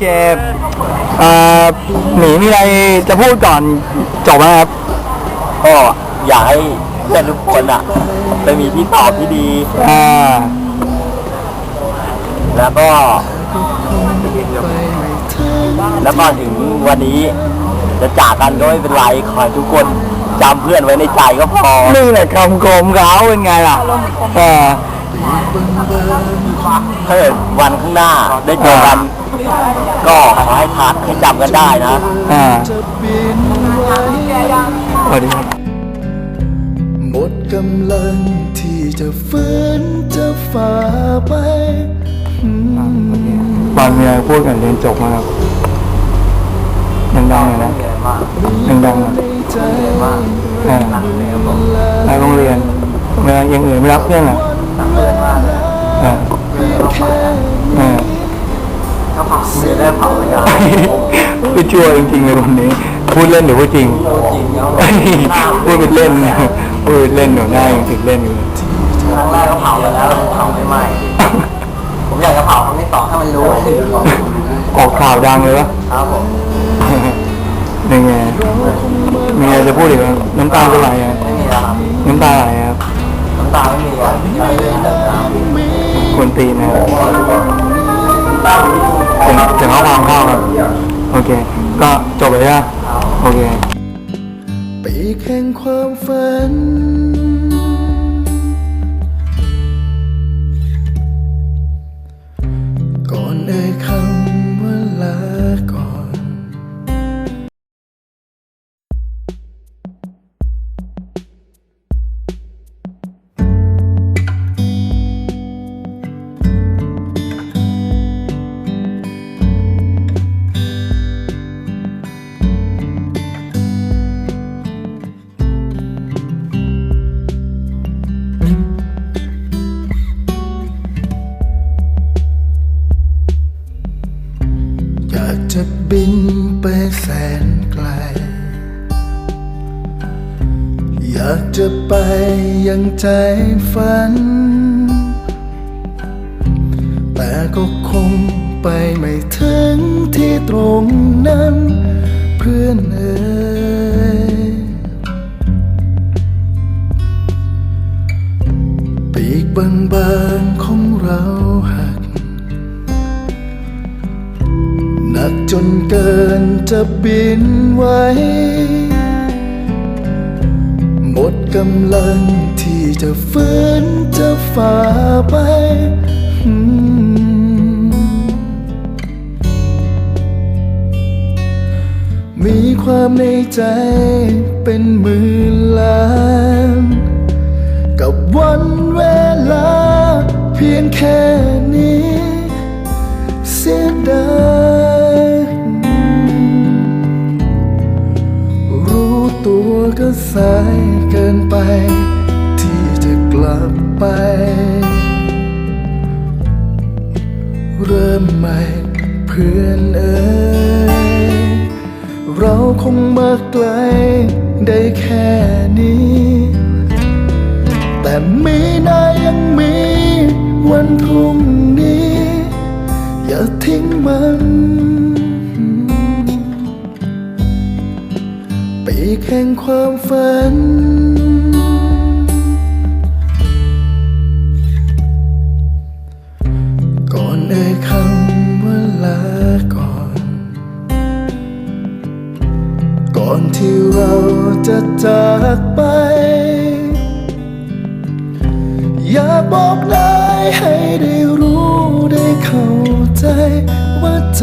เคเอ่อหมีมีอะไรจะพูดก่อนจบไหมครับ ก็อยากให้เพื่อนทุกคนอะไปมีที่ตอบที่ดี อ่า แล้วก็ แล้วก็ถึงวันนี้ จะจากกันก็ไม่เป็นไรขอให้ทุกคนจำเพื่อนไว้ในใจก็พอ นี่แหละคำคมเขาเป็นไงล่ะเออ ถ้าเกิดวันข้างหน้าได้เจอกัน ก็ขอให้ทักให้จำกันได้นะอ่าสวัสดีครับหมดกำลังที่จะฟื้นจะฝ่าไปอืมบอลมีอะไรพูดกันเรียนจบมาครับดังๆเลยนะดังๆหน่อยใจอ่าไปโรงเรียนเมื่อยังอื่นไม่รับเพื่อนอะอ่าอ่า ถ้าเผาเสียได้เผาไม่ได้พูดชั่วจริงๆเลยวันนี้ พูดเล่นหรือพูดจริงจริงแล้วพูดเป็นเล่นพูดเป็นเล่นหนูหน้ายังติดเล่นอยู่ครั้งแรกก็เผาไปแล้วเผาไม่ไหม้ผมอยากจะเผาครั้งที่สองถ้ามันรู้ออกข่าวดังเลยวะครับผมยังไงมีอะไรจะพูดอีกไหมน้ำตาจะไหลอะไม่มีแล้วครับน้ำตาไหลครับน้ำตาไม่มีอะไม่เลยแต่น้ำคนตีนนะครับ โอเค ก็จบเลยนะโอเค ปีกแห่งความฝัน บินไปแสนไกล อยากจะไปยังใจฝัน แต่ก็คงไปไม่ถึงที่ตรงนั้น เพื่อนเอ๋ยปีกบางๆของเราหัก จนเกินจะบินไหวหมดกำลังที่จะฟื้นจะฝ่าไปมีความในใจเป็นหมื่นล้าน สายเกินไป ที่จะกลับไป เริ่มใหม่เพื่อนเอ๋ยเราคงมาไกลได้แค่นี้ แต่มีนายังมีวันพรุ่งนี้ อย่าทิ้งมัน ความฝัน ก่อนเอ่ยคำว่าลาก่อน ก่อนที่เราจะจากไป อยากบอกนายให้ได้รู้ได้เข้าใจว่าใจ